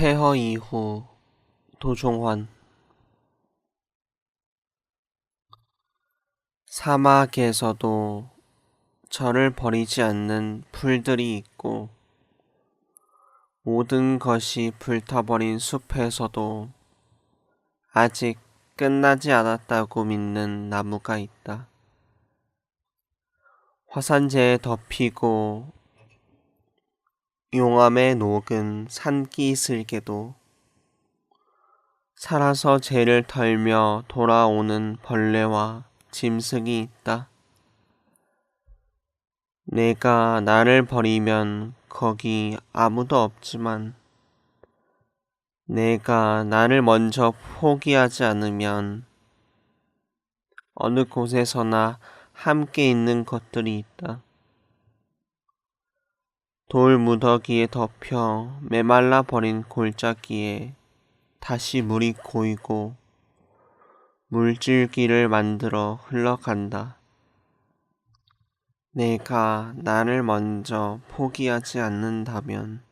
폐허 이후 도종환 사막에서도 저를 버리지 않는 풀들이 있고 모든 것이 불타버린 숲에서도 아직 끝나지 않았다고 믿는 나무가 있다. 화산재에 덮이고 용암에 녹은 산기슭에도 살아서 죄를 털며 돌아오는 벌레와 짐승이 있다. 내가 나를 버리면 거기 아무도 없지만 내가 나를 먼저 포기하지 않으면 어느 곳에서나 함께 있는 것들이 있다. 돌 무더기에 덮여 메말라 버린 골짜기에 다시 물이 고이고 물줄기를 만들어 흘러간다. 내가 나를 먼저 포기하지 않는다면